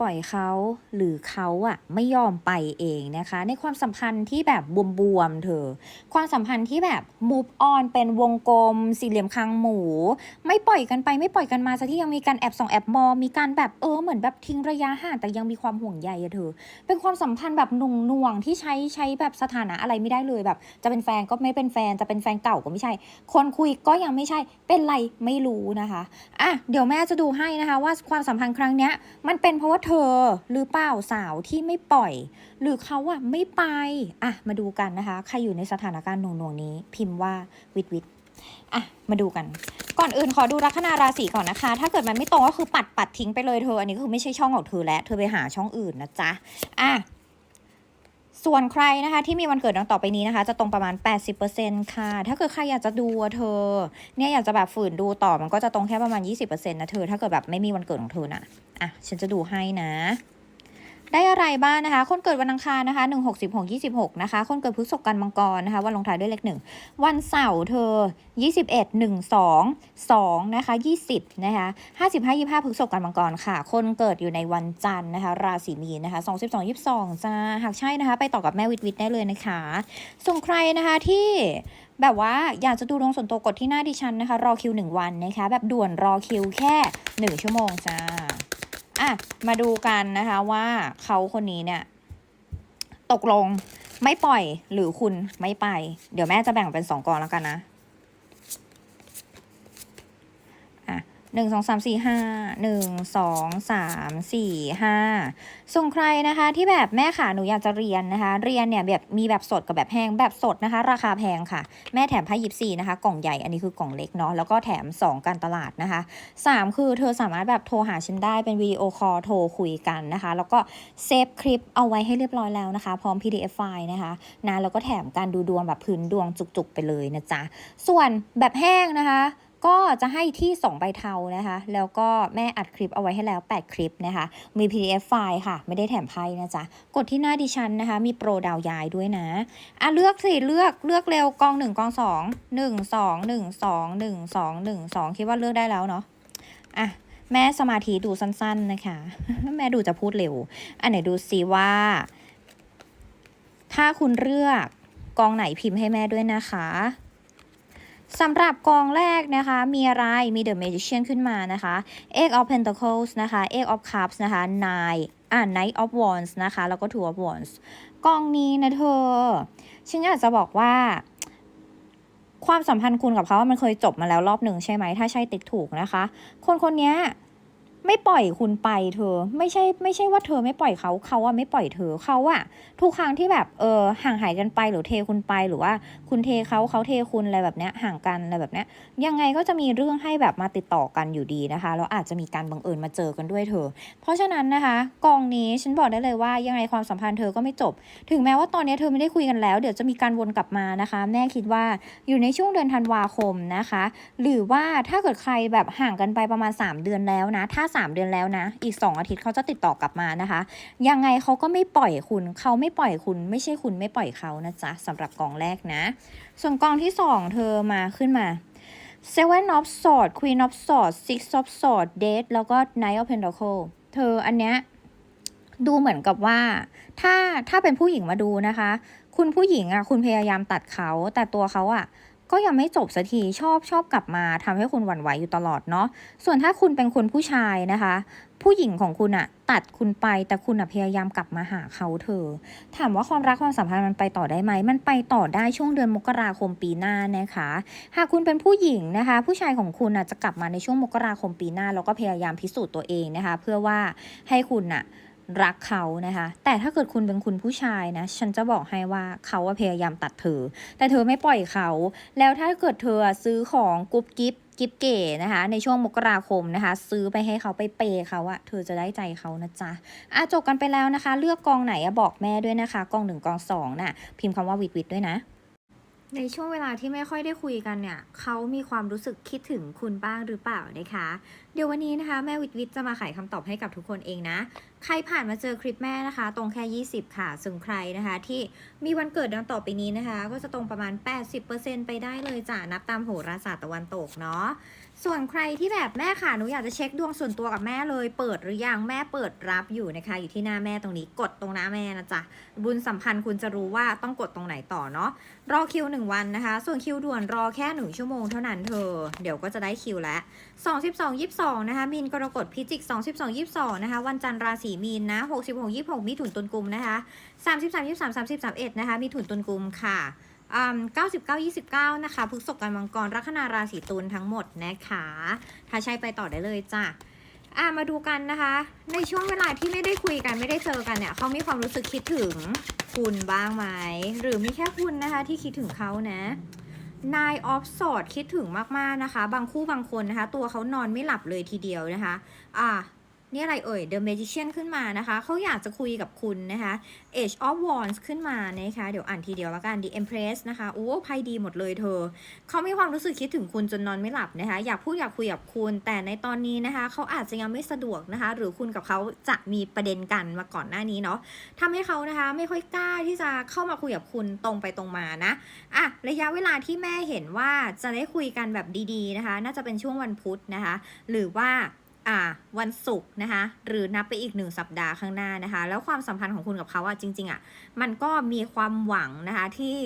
ปล่อยเขาหรือเขาอะไม่ยอมไปเองนะคะ ในความสัมพันธ์ที่แบบบวมๆเธอ ความสัมพันธ์ที่แบบ move on เป็นวงกลม สี่เหลี่ยมคางหมู ไม่ปล่อยกันไปไม่ปล่อยกันมาซะที่ยังมีการแอบส่องแอบมองมีการแบบเออเหมือนแบบทิ้งระยะห่างแต่ยังมีความห่วงใยอะเธอ เป็นความสัมพันธ์แบบหนุ่งหน่วงๆที่ใช้ใช้แบบสถานะอะไรไม่ได้เลยแบบ จะเป็นแฟนก็ไม่เป็นแฟนจะเป็นแฟนเก่าก็ไม่ใช่ คนคุยก็ยังไม่ใช่เป็นไรไม่รู้นะคะอะเดี๋ยวแม่จะดูให้นะคะ ว่าความสัมพันธ์ครั้งเนี้ยมันเป็นเพราะว่าเธอหรือเปล่าสาวที่ไม่ปล่อย หรือเขาอะไม่ไปอะมาดูกันนะคะ ใครอยู่ในสถานการณ์หน่วงๆนี้ พิมพ์ว่าวิทวิทอะมาดูกัน ก่อนอื่นขอดูลัคนาราศีก่อนนะคะ ถ้าเกิดมันไม่ตรงก็คือปัดปัดทิ้งไปเลยเธอ อันนี้ก็คือไม่ใช่ช่องของเธอแล้วเธอไปหาช่องอื่นนะจ๊ะอะ ส่วนใครนะคะที่มีวันเกิดดังต่อไปนี้นะคะ จะตรงประมาณ 80%ค่ะ ถ้าเกิดใครอยากจะดูเธอ เนี่ยอยากจะแบบฝืนดูต่อมันก็จะตรงแค่ประมาณ 20%นะเธอ ถ้าเกิดแบบไม่มีวันเกิดของเธอนะอะ ฉันจะดูให้นะ ได้อะไรบ้างนะคะ คนเกิดวันอังคารนะคะ1 6 6 26นะคะ คนเกิดพฤษภกันมังกรนะคะวันลงท้ายด้วยเลขหนึ่งวันเสาร์เธอ21 1 2 2นะคะ20นะคะ55 25พฤษภกันมังกรค่ะ คนเกิดอยู่ในวันจันทร์นะคะ ราศีมีนนะคะ22 22จ้าหากใช่นะคะ ไปต่อกับแม่วิทวิทได้เลยนะคะส่งใครนะคะที่แบบว่าอยากจะดูดวงส่วนตัวกดที่หน้าดิฉันนะคะ รอคิว1วันนะคะ แบบด่วนรอคิวแค่1ชั่วโมงจ้า อะมาดูกันนะคะว่าเขาคนนี้เนี่ย ตกลงไม่ปล่อยหรือคุณไม่ไป เดี๋ยวแม่จะแบ่งเป็นสองกองแล้วกันนะ หนึ่งสองสามสี่ห้าหนึ่งสองสามสี่ห้าส่งใครนะคะที่แบบแม่ค่ะหนูอยากจะเรียนนะคะ เรียนเนี่ยแบบมีแบบสดกับแบบแห้งแบบสดนะคะ ราคาแพงค่ะ แม่แถมไพ่ยิปซีนะคะ กล่องใหญ่อันนี้คือกล่องเล็กเนาะแล้วก็แถม 2 การตลาดนะคะ 3 คือเธอสามารถแบบโทรหาฉันได้เป็นวิดีโอคอลโทรคุยกันนะคะ แล้วก็เซฟคลิปเอาไว้ให้เรียบร้อยแล้วนะคะ พร้อม PDF ไฟล์นะคะนะแล้วก็แถมการดูดวงแบบพื้นดวงจุกๆไปเลยนะจ๊ะส่วนแบบแห้งนะคะ ก็จะให้ที่ 2 ใบเทานะคะ แล้วก็แม่อัดคลิปเอาไว้ให้แล้ว 8 คลิปนะคะ มี PDF ไฟล์ค่ะ ไม่ได้แถมไพ่นะจ๊ะ กดที่หน้าดิฉันนะคะ มีโปรดาวยายด้วยนะ อะ เลือกสิเลือกเลือกเร็วกอง 1 กอง 2 1 2 1 2 1 2 1 2 คิดว่าเลือกได้แล้วเนาะ อะ แม่สมาธิดูสั้น ๆนะคะ แม่ดูจะพูดเร็ว อันไหนดูซิว่า ถ้าคุณเลือกกองไหนพิมพ์ให้แม่ด้วยนะคะ สำหรับกองแรกนะคะ มีอะไร มี The Magician ขึ้นมานะคะ Eight of Pentacles นะคะ Eight of Cups นะคะ Nine อ่า Knight of Wands นะคะ แล้วก็ Two of Wands กองนี้นะเธอ ฉันอยากจะบอกว่า ความสัมพันธ์คุณกับเขามันเคยจบมาแล้วรอบหนึ่งใช่ไหม ถ้าใช่ติ๊กถูกนะคะ คนคนนี้ ไม่ปล่อยคุณไปเธอ ไม่ใช่ไม่ใช่ว่าเธอไม่ปล่อยเขาเขาอะไม่ปล่อยเธอเขาอะทุกครั้งที่แบบเออห่างหายกันไปหรือเทคุณไปหรือว่า คุณเทเขาเขาเทคุณอะไรแบบเนี้ยห่างกันอะไรแบบเนี้ยยังไงก็จะมีเรื่องให้แบบมาติดต่อกันอยู่ดีนะคะแล้วอาจจะมีการบังเอิญมาเจอกันด้วยเธอ เพราะฉะนั้นนะคะ กองนี้ฉันบอกได้เลยว่ายังไงความสัมพันธ์เธอก็ไม่จบ ถึงแม้ว่าตอนนี้เธอไม่ได้คุยกันแล้ว เดี๋ยวจะมีการวนกลับมานะคะ แม่คิดว่าอยู่ในช่วงเดือนธันวาคมนะคะ หรือว่าถ้าเกิดใครแบบห่างกันไปประมาณ 3 เดือนแล้วนะถ้า3 เดือนแล้วนะ อีก 2 อาทิตย์เขาจะติดต่อกลับมานะคะ ยังไงเขาก็ไม่ปล่อยคุณ เขาไม่ปล่อยคุณ ไม่ใช่คุณไม่ปล่อยเขานะจ๊ะสำหรับกองแรกนะ ส่วนกองที่ 2 เธอมาขึ้นมา Seven of Swords Queen of Swords Six of Swords Death แล้วก็ Knight of Pentacles เธออันเนี้ยดูเหมือนกับว่าถ้าถ้าเป็นผู้หญิงมาดูนะคะ คุณผู้หญิงอะคุณพยายามตัดเขา แต่ตัวเขาอะ ก็ยังไม่จบสักทีชอบชอบกลับมาทำให้คุณหวั่นไหวอยู่ตลอดเนาะส่วนถ้าคุณเป็นคนผู้ชายนะคะ ผู้หญิงของคุณอะตัดคุณไปแต่คุณอะพยายามกลับมาหาเขาเธอ ถามว่าความรักความสัมพันธ์มันไปต่อได้ไหมมันไปต่อได้ช่วงเดือนมกราคมปีหน้านะคะหากคุณเป็นผู้หญิงนะคะ ผู้ชายของคุณอะจะกลับมาในช่วงมกราคมปีหน้าแล้วก็พยายามพิสูจน์ตัวเองนะคะ เพื่อว่าให้คุณอะ รักเขานะคะ แต่ถ้าเกิดคุณเป็นคุณผู้ชายนะ ฉันจะบอกให้ว่าเขาาพยายามตัดเธอ แต่เธอไม่ปล่อยเขา แล้วถ้าเกิดเธอซื้อของกุ๊บกิ๊บกิฟเก๋นะคะ ในช่วงมกราคมนะคะ ซื้อไปให้เขาไปเปย์เขาอะเธอจะได้ใจเขานะจ๊ะอะจบกันไปแล้วนะคะ เลือกกองไหนอะบอกแม่ด้วยนะคะ กองหนึ่งกองสองน่ะ พิมพ์คำว่าวิดวิดด้วยนะ ในช่วงเวลาที่ไม่ค่อยได้คุยกันเนี่ยเขามีความรู้สึกคิดถึงคุณบ้างหรือเปล่านะคะ เดี๋ยววันนี้นะคะ แม่วิทวิทจะมาไขคำตอบให้กับทุกคนเองนะ ใครผ่านมาเจอคลิปแม่นะคะ ตรงแค่ 20 ค่ะส่วนใครนะคะ ที่มีวันเกิดดังต่อไปนี้นะคะ ก็จะตรงประมาณ 80%ไปได้เลยจ้ะนับตามโหราศาสตร์ตะวันตกเนาะส่วนใครที่แบบแม่ค่ะหนูอยากจะเช็คดวงส่วนตัวกับแม่เลย เปิดหรือยังแม่เปิดรับอยู่นะคะ อยู่ที่หน้าแม่ตรงนี้กดตรงหน้าแม่นะจ๊ะบุญสัมพันธ์คุณจะรู้ว่าต้องกดตรงไหนต่อเนาะรอคิวหนึ่งวันนะคะ ส่วนคิวด่วนรอแค่หนึ่งชั่วโมงเท่านั้นเธอ เดี๋ยวก็จะได้คิวแล้ว 22 22 นะคะมีนกรกฎพิจิก 22 22 นะคะ วันจันทร์ราศีีมีนนะ66 26มีถุนตุนกลุ่มนะคะ33 23 30 31นะคะ มีถุนตุนกลุ่มค่ะอืม99 29นะคะพฤษภกันมังกร ลัคนาราศีตุลทั้งหมดนะคะ ถ้าใช่ไปต่อได้เลยจ้ะอะมาดูกันนะคะ ในช่วงเวลาที่ไม่ได้คุยกันไม่ได้เจอกันเนี่ยเขามีความรู้สึกคิดถึงคุณบ้างไหม หรือมีแค่คุณนะคะที่คิดถึงเขานะนายออฟสอดคิดถึงมาก ๆ นะคะ บางคู่บางคนนะคะ ตัวเขานอนไม่หลับเลยทีเดียวนะคะ อะ นี่อะไรเอ่ย The Magician ขึ้นมานะคะ เขาอยากจะคุยกับคุณนะคะ Age of Wands ขึ้นมานะคะ เดี๋ยวอ่านทีเดียวล้วกัน The Empress นะคะ โอ้ไพ่ดีหมดเลยเธอ เขามีความรู้สึกคิดถึงคุณจนนอนไม่หลับนะคะ อยากพูดอยากคุยกับคุณ แต่ในตอนนี้นะคะ เขาอาจจะยังไม่สะดวกนะคะ หรือคุณกับเขาจะมีประเด็นกันมาก่อนหน้านี้เนาะทำให้เขานะคะไม่ค่อยกล้าที่จะเข้ามาคุยกับคุณตรงไปตรงมานะอะระยะเวลาที่แม่เห็นว่าจะได้คุยกันแบบดีๆนะคะ น่าจะเป็นช่วงวันพุธนะคะ หรือว่า วันศุกร์นะคะ หรือนับไปอีกหนึ่งสัปดาห์ข้างหน้านะคะ แล้วความสัมพันธ์ของคุณกับเขาอะจริง ๆอะมันก็มีความหวังนะคะที่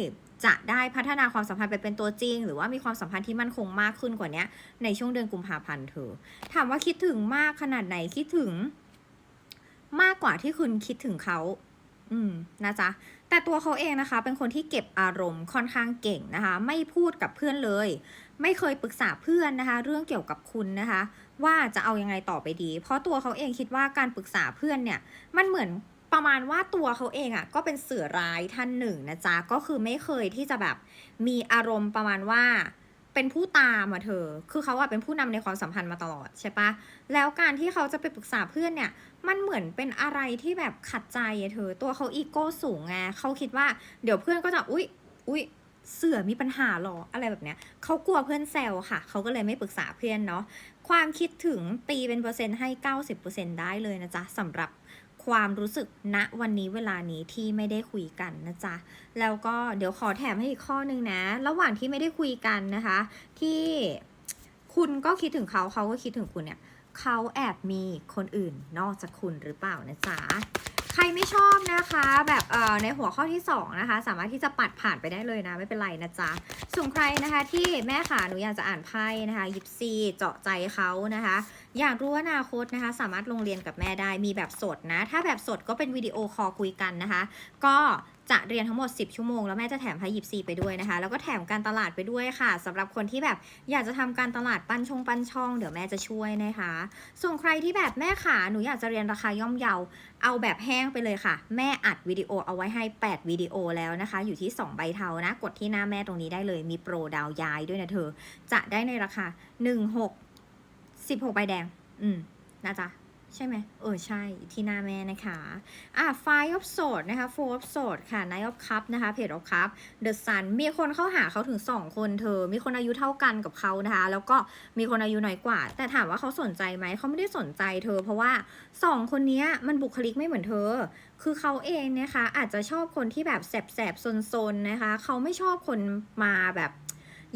จะได้พัฒนาความสัมพันธ์ไปเป็นตัวจริง หรือว่ามีความสัมพันธ์ที่มั่นคงมากขึ้นกว่านี้ในช่วงเดือนกุมภาพันธ์เธอ ถามว่าคิดถึงมากขนาดไหนคิดถึง มากกว่าที่คุณคิดถึงเขา อืมนะจ๊ะแต่ตัวเขาเองนะคะ เป็นคนที่เก็บอารมณ์ค่อนข้างเก่งนะคะ ไม่พูดกับเพื่อนเลย ไม่เคยปรึกษาเพื่อนนะคะ เรื่องเกี่ยวกับคุณนะคะ ว่าจะเอายังไงต่อไปดี เพราะตัวเขาเองคิดว่าการปรึกษาเพื่อนเนี่ย มันเหมือนประมาณว่าตัวเขาเองอะ่ะก็เป็นเสือร้ายท่านหนึ่งนะจ๊ะ ก็คือไม่เคยที่จะแบบมีอารมณ์ประมาณว่าเป็นผู้ตามอะเธอ คือเขาอะเป็นผู้นำในความสัมพันธ์มาตลอดใช่ปะแล้วการที่เขาจะไปปรึกษาเพื่อนเนี่ย มันเหมือนเป็นอะไรที่แบบขัดใจอะเธอ ตัวเขาอีโก้สูงไงเขาคิดว่าเดี๋ยวเพื่อนก็จะ อุ๊ย อุ๊ย เสือมีปัญหาหรออะไรแบบเนี้ยเขากลัวเพื่อนแซวค่ะ เขาก็เลยไม่ปรึกษาเพื่อนเนาะความคิดถึงตีเป็นเปอร์เซ็นต์ให้ 90%ได้เลยนะจ๊ะสำหรับความรู้สึกณวันนี้เวลานี้ที่ไม่ได้คุยกันนะจ๊ะ แล้วก็เดี๋ยวขอแถมให้อีกข้อนึงนะ ระหว่างที่ไม่ได้คุยกันนะคะ ที่คุณก็คิดถึงเขาเขาก็คิดถึงคุณเนี่ยเขาแอบมีคนอื่นนอกจากคุณหรือเปล่านะจ๊ะ ใครไม่ชอบนะคะ แบบเอ่อในหัวข้อที่ 2 นะคะ สามารถที่จะปัดผ่านไปได้เลยนะ ไม่เป็นไรนะจ๊ะส่วนใครนะคะที่แม่ขาหนูอยากจะอ่านไพ่นะคะยิปซีเจาะใจเขานะคะ อยากรู้อนาคตนะคะ สามารถลงเรียนกับแม่ได้มีแบบสดนะ ถ้าแบบสดก็เป็นวิดีโอคอลคุยกันนะคะ ก็ จะเรียนทั้งหมด 10 ชั่วโมง แล้วแม่จะแถมพ่ยิปซีไปด้วยนะคะ แล้วก็แถมการตลาดไปด้วยค่ะสำหรับคนที่แบบอยากจะทำการตลาดปั้นชงปั้นช่อง เดี๋ยวแม่จะช่วยนะคะ ส่วนใครที่แบบแม่ขาหนูอยากจะเรียนราคาย่อมเยา เอาแบบแห้งไปเลยค่ะ แม่อัดวิดีโอเอาไว้ให้ 8 วิดีโอแล้วนะคะ อยู่ที่ 2 ใบเทานะ กดที่หน้าแม่ตรงนี้ได้เลย มีโปรดาวย้ายด้วยนะเธอ จะได้ในราคา 16 16 ใบแดง อืมนะจ๊ะ ใช่ไหมเออ ใช่ ที่หน้าแม่นะคะ อะ Five of Swords นะคะ Four of Swords ค่ะ Nine of Cup นะคะ Page of Cup The Sun มีคนเข้าหาเขาถึง 2 คนเธอ มีคนอายุเท่ากันกับเขานะคะ แล้วก็มีคนอายุน้อยกว่า แต่ถามว่าเขาสนใจไหม เขาไม่ได้สนใจเธอ เพราะว่า 2 คนนี้มันบุคลิกไม่เหมือนเธอ คือเขาเองนะคะ อาจจะชอบคนที่แบบแสบๆซนๆนะคะ เขาไม่ชอบคนมาแบบ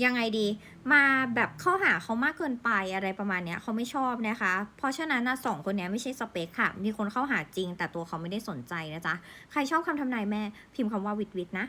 ยังไงดี มาแบบเข้าหาเขามากเกินไปอะไรประมาณเนี้ยเขาไม่ชอบนะคะ เพราะฉะนั้นนะสองคนเนี้ยไม่ใช่สเปคค่ะ มีคนเข้าหาจริง แต่ตัวเขาไม่ได้สนใจนะจ๊ะ ใครชอบคำทำนายแม่พิมพ์คำว่าวิดวิดนะ